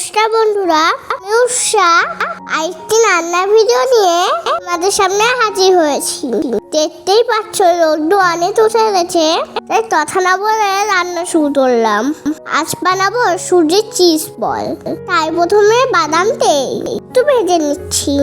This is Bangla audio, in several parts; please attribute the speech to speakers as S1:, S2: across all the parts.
S1: নমস্কার বন্ধুরা, আমি উষা। আরেকটি রান্নার ভিডিও নিয়ে আমাদের সামনে হাজির হয়েছি। দেখতেই পাচ্ছ, রোদ্দু অনেক উঠে গেছে। তাই কথা না বলে রান্না শুরু করলাম। আজ বানাবো সুজির চিজ বল তাই প্রথমে বাদাম তেল একটু ভেজে নিচ্ছি।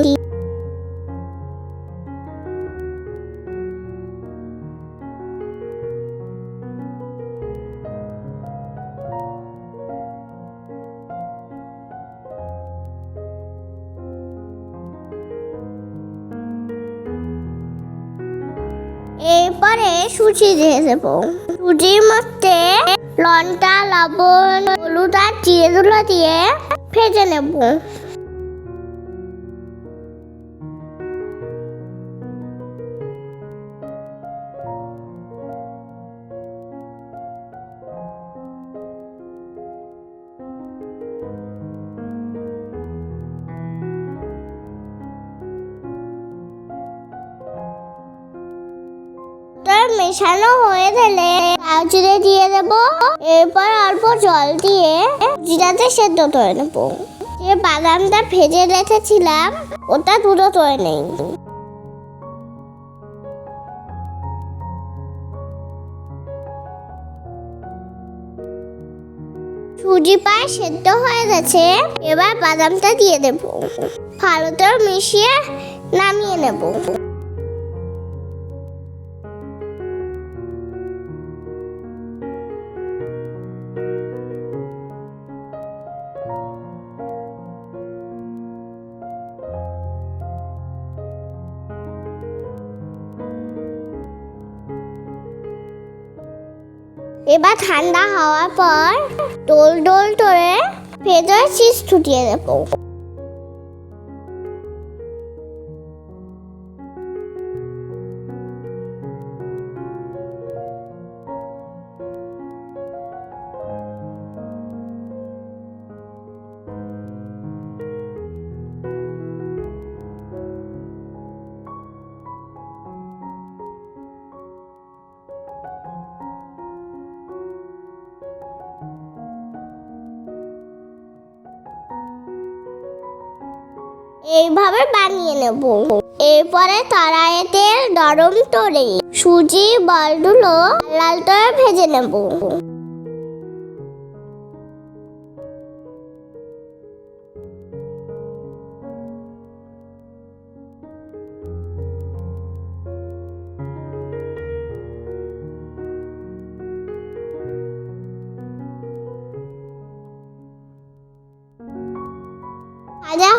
S1: এরপরে সুচি দিয়ে দেবো। সুজির মধ্যে লঙ্কা লবণ হলুদ আর চিড়ে দিয়ে ভেজে নেব। মেশানো হয়ে গেলে জিরে দিয়ে দেব। এরপর অল্প জল দিয়ে জিরাতে সেদ্ধ করে নেব। যে বাদামটা ভেজে রেখেছিলাম, ওটা দুটো করে নেই। সুজি পায়ে সেদ্ধ হয়ে গেছে, এবার বাদামটা দিয়ে দেব। ভালো করে মিশিয়ে নামিয়ে নেব। এবার ঠান্ডা হওয়ার পর ডোল ডোল করে ভেতরে চিজ ছুটিয়ে দেবো। এইভাবে বানিয়ে নেব। এরপরে কড়াইয়ে তেল গরম করে সুজি বলগুলো লাল করে ভেজে নেব।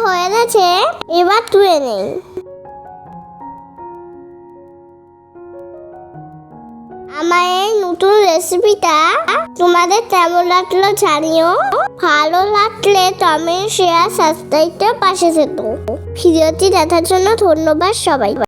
S1: হয়ে গেছে, এবার তুলে নেই। আমার এই নতুন রেসিপিটা তোমাদের কেমন লাগল জানিও? ভালো লাগলে কমেন্ট শেয়ার সাবস্ক্রাইবটা পাশে যেত ভিডিওটি দেখার জন্য ধন্যবাদ সবাই